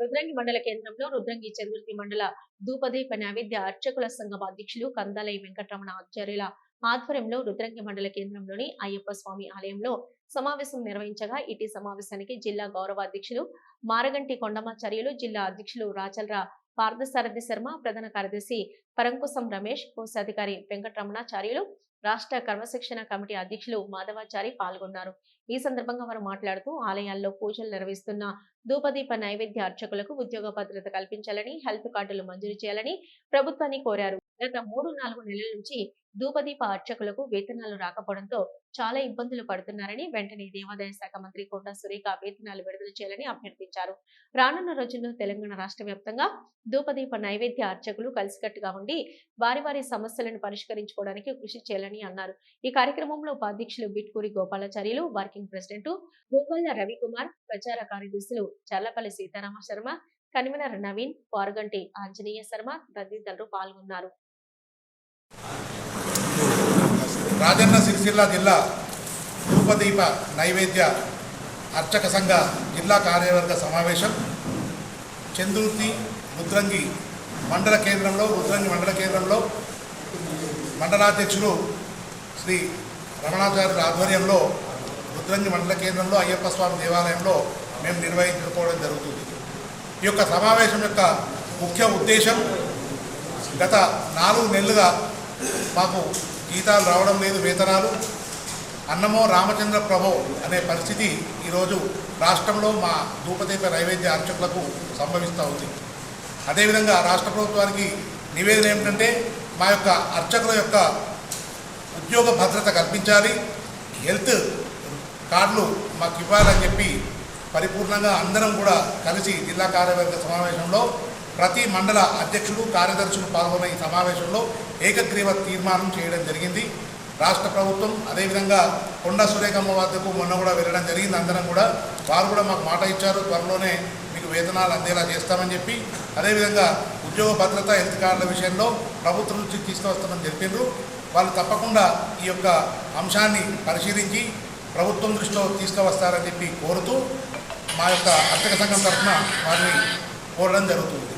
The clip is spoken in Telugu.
రుద్రంగి మండల కేంద్రంలో రుద్రంగి చంద్రుతి మండల ధూపదీప నైవేద్య అర్చకుల సంఘం అధ్యక్షులు కందాలయ వెంకటరమణ ఆచార్యుల ఆధ్వర్యంలో రుద్రంగి మండల కేంద్రంలోని అయ్యప్ప స్వామి ఆలయంలో సమావేశం నిర్వహించగా ఇటీ సమావేశానికి జిల్లా గౌరవ అధ్యక్షులు మారగంటి కొండమాచార్యులు జిల్లా అధ్యక్షులు రాచల్రా పార్థసారథి శర్మ ప్రధాన కార్యదర్శి పరంకుశం రమేష్ కోశాధికారి వెంకటరమణాచార్యులు రాష్ట్ర క్రమశిక్షణ కమిటీ అధ్యక్షులు మాధవాచారి పాల్గొన్నారు. ఈ సందర్భంగా వారు మాట్లాడుతూ ఆలయాల్లో పూజలు నిర్వహిస్తున్న ధూపదీప నైవేద్య అర్చకులకు ఉద్యోగ భద్రత కల్పించాలని హెల్త్ కార్డులు మంజూరు చేయాలని ప్రభుత్వాన్ని కోరారు. గత మూడు నాలుగు నెలల నుంచి ధూపదీప అర్చకులకు వేతనాలు రాకపోవడంతో చాలా ఇబ్బందులు పడుతున్నారని వెంటనే దేవాదాయ శాఖ మంత్రి కొండా సురేఖ వేతనాలు విడుదల చేయాలని అభ్యర్థించారు. రానున్న రోజుల్లో తెలంగాణ రాష్ట్ర వ్యాప్తంగా ధూపదీప నైవేద్య అర్చకులు కలిసికట్టుగా ఉండి వారి వారి సమస్యలను పరిష్కరించుకోవడానికి కృషి చేయాలని అన్నారు. ఈ కార్యక్రమంలో ఉపాధ్యక్షులు బిట్కూరి గోపాలాచార్యులు వర్కింగ్ ప్రెసిడెంట్ గోపాల రవికుమార్ ప్రచార కార్యదర్శులు చల్లపల్లి సీతారామ శర్మ కన్వీనర్ నవీన్ పారుగంటి ఆంజనేయ శర్మ తదితరులు పాల్గొన్నారు. రాజన్న సిరిసిల్ల జిల్లా రూపదీప నైవేద్య అర్చక సంఘ జిల్లా కార్యవర్గ సమావేశం. చందుర్తి రుద్రంగి మండల కేంద్రంలో రుద్రంగి మండల కేంద్రంలో మండలాధ్యక్షులు శ్రీ రమణాచార్యుల ఆధ్వర్యంలో రుద్రంగి మండల కేంద్రంలో అయ్యప్ప స్వామి దేవాలయంలో మేము నిర్వహించుకోవడం జరుగుతుంది. ఈ యొక్క సమావేశం యొక్క ముఖ్య ఉద్దేశం గత నాలుగు నెలలుగా మాకు జీతాలు రావడం లేదు వేతనాలు. అన్నమో రామచంద్ర ప్రభో అనే పరిస్థితి ఈరోజు రాష్ట్రంలో మా ధూపదీప నైవేద్య అర్చకులకు సంభవిస్తూ ఉంది. అదేవిధంగా రాష్ట్ర ప్రభుత్వానికి నివేదన ఏమిటంటే మా యొక్క అర్చకుల యొక్క ఉద్యోగ భద్రత కల్పించాలి. హెల్త్ కార్డులు మాకు ఇవ్వాలని చెప్పి పరిపూర్ణంగా అందరం కూడా కలిసి జిల్లా కార్యవర్గ సమావేశంలో ప్రతి మండల అధ్యక్షుడు కార్యదర్శులు పాల్గొన్న ఈ సమావేశంలో ఏకగ్రీవ తీర్మానం చేయడం జరిగింది. రాష్ట్ర ప్రభుత్వం అదేవిధంగా కొండ సురేఖమ్మ వద్దకు మొన్న కూడా వెళ్ళడం జరిగింది. అందరం కూడా వారు కూడా మాకు మాట ఇచ్చారు. త్వరలోనే మీకు వేతనాలు అందేలా చేస్తామని చెప్పి అదేవిధంగా ఉద్యోగ భద్రత హెల్త్ కార్డుల విషయంలో ప్రభుత్వం నుంచి తీసుకువస్తామని చెప్పిండ్రు. వాళ్ళు తప్పకుండా ఈ యొక్క అంశాన్ని పరిశీలించి ప్రభుత్వం దృష్టిలో తీసుకువస్తారని చెప్పి కోరుతూ మా యొక్క అర్చక సంఘం తరఫున వారిని కోరడం జరుగుతుంది.